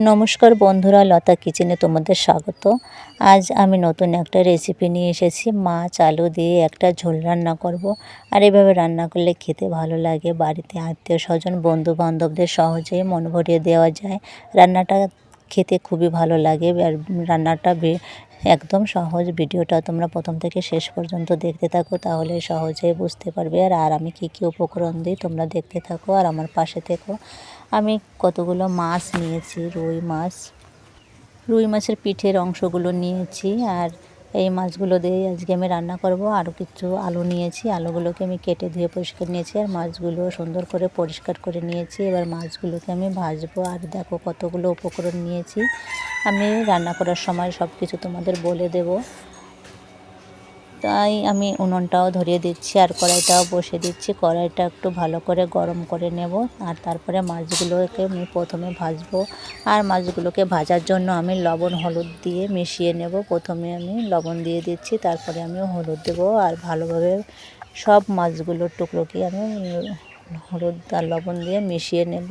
নমস্কার বন্ধুরা, লতা কিচেনে তোমাদের স্বাগত। আজ আমি নতুন একটা রেসিপি নিয়ে এসেছি। মাছ, আলু দিয়ে একটা ঝোল রান্না করব। আর এভাবে রান্না করলে খেতে ভালো লাগে। বাড়িতে আত্মীয় স্বজন বন্ধু বান্ধবদের সহজেই মন ভরিয়ে দেওয়া যায়। রান্নাটা খেতে খুবই ভালো লাগে। আর রান্নাটা একদম সহজ। ভিডিওটা তোমরা প্রথম থেকে শেষ পর্যন্ত দেখতে থাকো, তাহলে সহজেই বুঝতে পারবে। আর আর আমি কী কী উপকরণ দিই তোমরা দেখতে থাকো। আর আমার পাশে থেকো। আমি কতগুলো মাছ নিয়েছি, রুই মাছ। রুই মাছের পিঠের অংশগুলো নিয়েছি আর এই মাছগুলো দিয়ে আজকে আমি রান্না করব। আরও কিছু আলু নিয়েছি, আলুগুলোকে আমি কেটে ধুয়ে পরিষ্কার নিয়েছি আর মাছগুলো সুন্দর করে পরিষ্কার করে নিয়েছি। এবার মাছগুলোকে আমি ভাজবো আর দেখো কতগুলো উপকরণ নিয়েছি। আমি রান্না করার সময় সব কিছু তোমাদের বলে দেবো। তাই আমি উনুনটাও ধরিয়ে দিচ্ছি আর কড়াইটাও বসে দিচ্ছি। কড়াইটা একটু ভালো করে গরম করে নেব আর তারপরে মাছগুলোকে আমি প্রথমে ভাজবো। আর মাছগুলোকে ভাজার জন্য আমি লবণ, হলুদ দিয়ে মিশিয়ে নেব। প্রথমে আমি লবণ দিয়ে দিচ্ছি, তারপরে আমি হলুদ দেবো আর ভালোভাবে সব মাছগুলোর টুকরোকে আমি হলুদ আর লবণ দিয়ে মিশিয়ে নেব।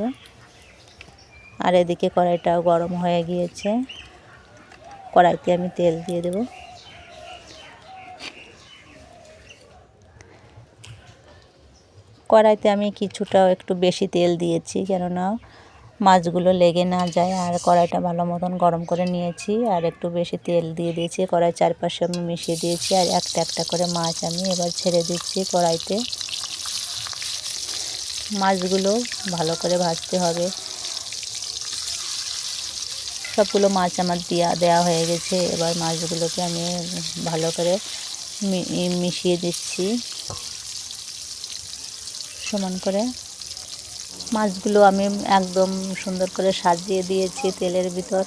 আর এদিকে কড়াইটাও গরম হয়ে গিয়েছে। কড়াইতে আমি তেল দিয়ে দেবো। কড়াইতে আমি কিছুটা একটু বেশি তেল দিয়েছি, কেননা মাছগুলো লেগে না যায়, আর কড়াইটা ভালো মতন গরম করে নিয়েছি, আর একটু বেশি তেল দিয়ে দিয়েছি। কড়াই চারপাশে আমি মিশিয়ে দিয়েছি, আর একটা একটা করে মাছ আমি এবার ছেড়ে দিচ্ছি কড়াইতে। মাছগুলো ভালো করে ভাজতে হবে। সবগুলো মাছ আমার দেওয়া দেওয়া হয়ে গেছে, এবার মাছগুলোকে আমি ভালো করে মিশিয়ে দিচ্ছি। সমান করে। মাছগুলো আমি একদম সুন্দর করে সাজিয়ে দিয়েছি তেলের ভিতর।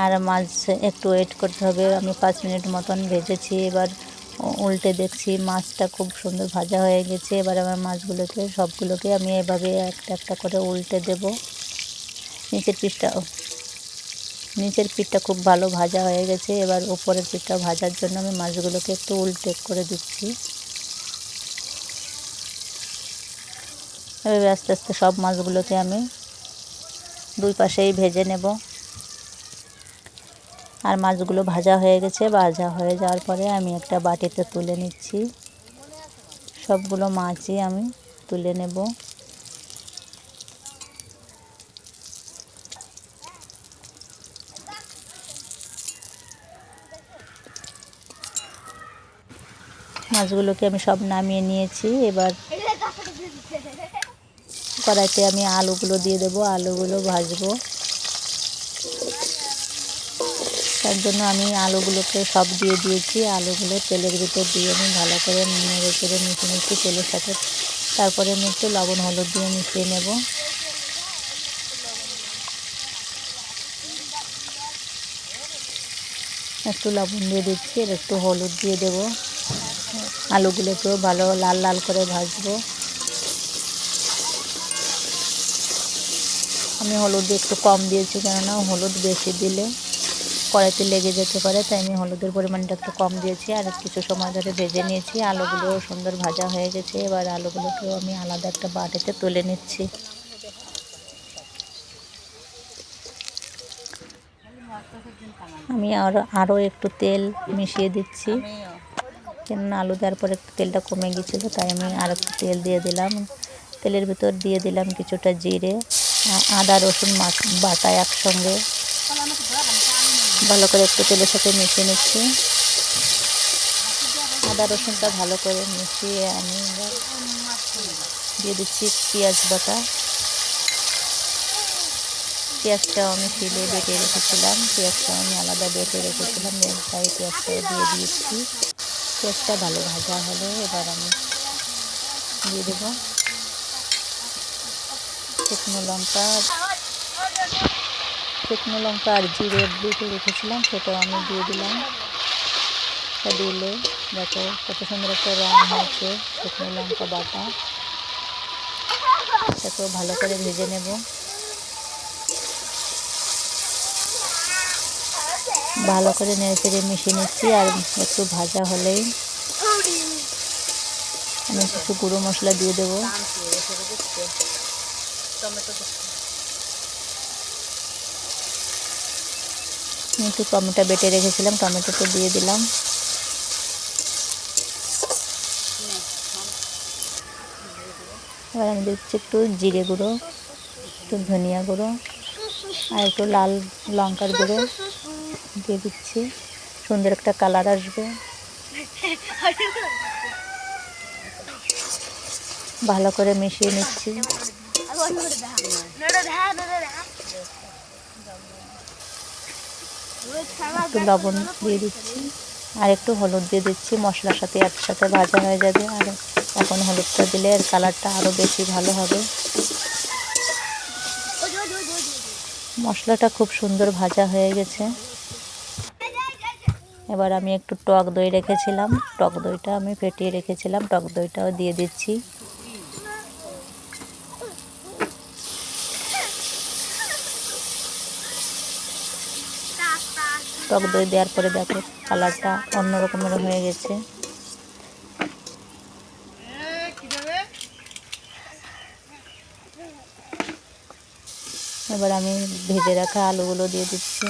আর মাছ একটু ওয়েট করতে হবে। আমি পাঁচ মিনিট মতন ভেজেছি। এবার উল্টে দেখছি মাছটা খুব সুন্দর ভাজা হয়ে গেছে। এবার আমার মাছগুলোকে, সবগুলোকে আমি এভাবে একটা একটা করে উল্টে দেব। নিচের পিঠটা নিচের পিঠটা খুব ভালো ভাজা হয়ে গেছে। এবার উপরের পিঠটা ভাজার জন্য আমি মাছগুলোকে একটু উল্টে করে দিচ্ছি। এভাবে আস্তে আস্তে সব মাছগুলোকে আমি দুই পাশেই ভেজে নেব। আর মাছগুলো ভাজা হয়ে গেছে, ভাজা হয়ে যাওয়ার পরে আমি একটা বাটিতে তুলে নিচ্ছি। সবগুলো মাছই আমি তুলে নেব। মাছগুলোকে আমি সব নামিয়ে নিয়েছি। এবার কড়াইতে আমি আলুগুলো দিয়ে দেবো, আলুগুলো ভাজবো। তার জন্য আমি আলুগুলোকে সব দিয়ে দিয়েছি। আলুগুলো তেলের ভিতর দিয়ে আমি ভালো করে নেড়ে মিশে মিশিয়ে তেলের সাথে। তারপরে আমি একটু লবণ, হলুদ দিয়ে মিশিয়ে নেব। একটু লবণ দিয়ে দিচ্ছি, আর একটু হলুদ দিয়ে দেবো। আলুগুলোকেও ভালো লাল লাল করে ভাজবো। আমি হলুদ একটু কম দিয়েছি, কেননা হলুদ বেশি দিলে কড়াইতে লেগে যেতে পারে, তাই আমি হলুদের পরিমাণটা একটু কম দিয়েছি। আর কিছু সময় ধরে ভেজে নিয়েছি আলুগুলো সুন্দর ভাজা হয়ে গেছে। এবার আলুগুলোকেও আমি আলাদা একটা বাটিতে তুলে নিচ্ছি। আমি আরও আরও একটু তেল মিশিয়ে দিচ্ছি, কেননা আলু দেওয়ার পর একটু তেলটা কমে গিয়েছিল তাই আমি আর একটু তেল দিয়ে দিলাম। তেলের ভিতর দিয়ে দিলাম কিছুটা জিরে আদা, রসুন বাটা একসঙ্গে। ভালো করে একটু তেলের সাথে মিশিয়ে নিচ্ছি। আদা, রসুনটা ভালো করে মিশিয়ে আমি দিয়ে দিচ্ছি পেঁয়াজ বাটা। পেঁয়াজটাও আমি ফিলে বেটে রেখেছিলাম। পেঁয়াজটাও আমি আলাদা বেটে রেখেছিলাম। তাই পেঁয়াজটাও দিয়ে দিয়েছি পেঁয়াজটা ভালো ভাজা হলে। এবার আমি দিয়ে দেবো। শুকনো লঙ্কা শুকনো লঙ্কা আর জিরে বেটে রেখেছিলাম, সেটাও আমি দিয়ে দিলাম। দিলে দেখো কত সুন্দর একটা রঙ হয়েছে, শুকনো লঙ্কা বাটা। সেটাকেও ভালো করে ভেজে নেব। ভালো করে নেড়ে মিশিয়ে নিচ্ছি, আর একটু ভাজা হলেই আমি কিছু গুঁড়ো মশলা দিয়ে দেবো। টমেটো একটু টমেটো বেটে রেখেছিলাম টমেটোটা দিয়ে দিলাম। এবার আমি দিচ্ছি একটু জিরে গুঁড়ো, একটু ধনিয়া গুঁড়ো, আর একটু লাল লঙ্কার গুঁড়ো দিয়ে দিচ্ছি। সুন্দর একটা কালার আসবে। ভালো করে মিশিয়ে নিচ্ছি। একটু লবণ দিয়ে দিচ্ছি। আর একটু হলুদ দিয়ে দিচ্ছি। মশলার সাথে একসাথে ভাজা হয়ে যাবে। আর এখন হলুদটা দিলে এর কালারটা আরও বেশি ভালো হবে। মশলাটা খুব সুন্দর ভাজা হয়ে গেছে। এবার আমি একটু টক দই রেখেছিলাম। টক দইটা আমি ফেটিয়ে রেখেছিলাম। টক দইটাও দিয়ে দিচ্ছি। টক দই দেওয়ার পরে দেখো কালারটা অন্য রকমের হয়ে গেছে। এবার আমি ভেজে রাখা আলুগুলো দিয়ে দিচ্ছি।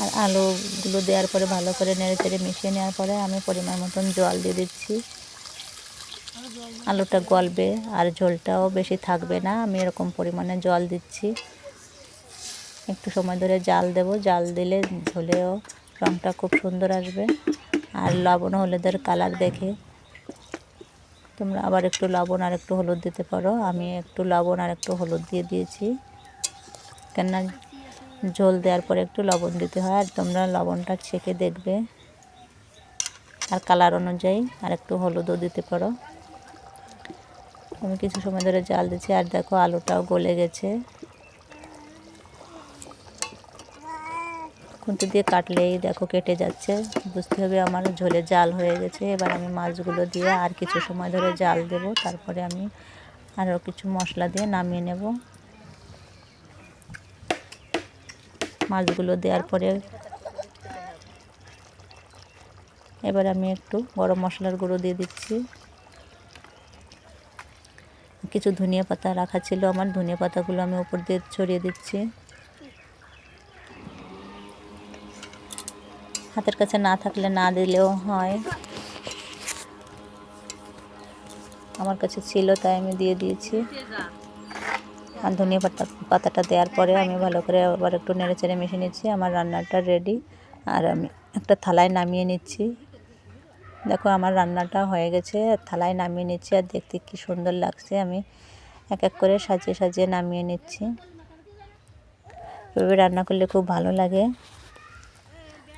আর আলুগুলো দেওয়ার পরে ভালো করে নেড়ে চেড়ে মিশিয়ে নেওয়ার পরে আমি পরিমাণ মতন জল দিয়ে দিচ্ছি। আলুটা গলবে আর ঝোলটাও বেশি থাকবে না। আমি এরকম পরিমাণে জল দিচ্ছি। একটু সময় ধরে জাল দেব। জাল দিলে ঝোলেও রঙটা খুব সুন্দর আসবে। আর লবণ হলুদের কালার দেখে তোমরা আবার একটু লবণ আর একটু হলুদ দিতে পারো। আমি একটু লবণ আর একটু হলুদ দিয়ে দিয়েছি। কেননা ঝোল দেওয়ার পরে একটু লবণ দিতে হয় আর তোমরা লবণটা ছেঁকে দেখবে। আর কালার অনুযায়ী আর একটু হলুদও দিতে পারো। আমি কিছু সময় ধরে জাল দিচ্ছি, আর দেখো আলুটাও গলে গেছে। খুন্তি দিয়ে কাটলেই দেখো কেটে যাচ্ছে। বুঝতে হবে আমার ঝোলে জাল হয়ে গেছে। এবার আমি মাছগুলো দিয়ে আর কিছু সময় ধরে জাল দেব। তারপরে আমি আরও কিছু মশলা দিয়ে নামিয়ে নেব। মাছগুলো দেওয়ার পরে এবার আমি একটু গরম মশলার গুঁড়ো দিয়ে দিচ্ছি। কিছু ধনিয়া পাতা রাখা ছিল। আমার ধনিয়া পাতাগুলো আমি উপর দিয়ে ছড়িয়ে দিচ্ছি। হাতের কাছে না থাকলে না দিলেও হয়। আমার কাছে ছিল, তাই আমি দিয়ে দিয়েছি। আর ধনিয়া পাতা পাতাটা দেওয়ার পরে আমি ভালো করে আবার একটু নেড়ে চেড়ে মিশিয়ে নিচ্ছি। আমার রান্নাটা রেডি আর আমি একটা থালায় নামিয়ে নিচ্ছি। দেখো আমার রান্নাটা হয়ে গেছে থালায় নামিয়ে নিচ্ছি, আর দেখতে কি সুন্দর লাগছে। আমি এক এক করে সাজিয়ে সাজিয়ে নামিয়ে নিচ্ছি। এভাবে রান্না করলে খুব ভালো লাগে।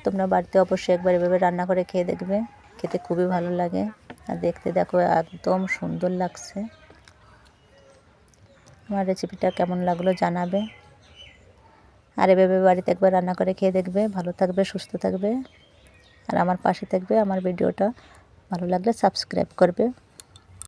তোমরা বাড়িতে অবশ্যই একবার এভাবে রান্না করে খেয়ে দেখবে, খেতে খুবই ভালো লাগে। আর দেখতে দেখো একদম সুন্দর লাগছে। আমার রেসিপিটা কেমন লাগল জানাবে। আর এভাবে বাড়িতে একবার রান্না করে খেয়ে দেখবে। ভালো থাকবে, সুস্থ থাকবে। আর আমার পাশে থাকবে আমার ভিডিওটা। ভালো লাগলে সাবস্ক্রাইব করবে।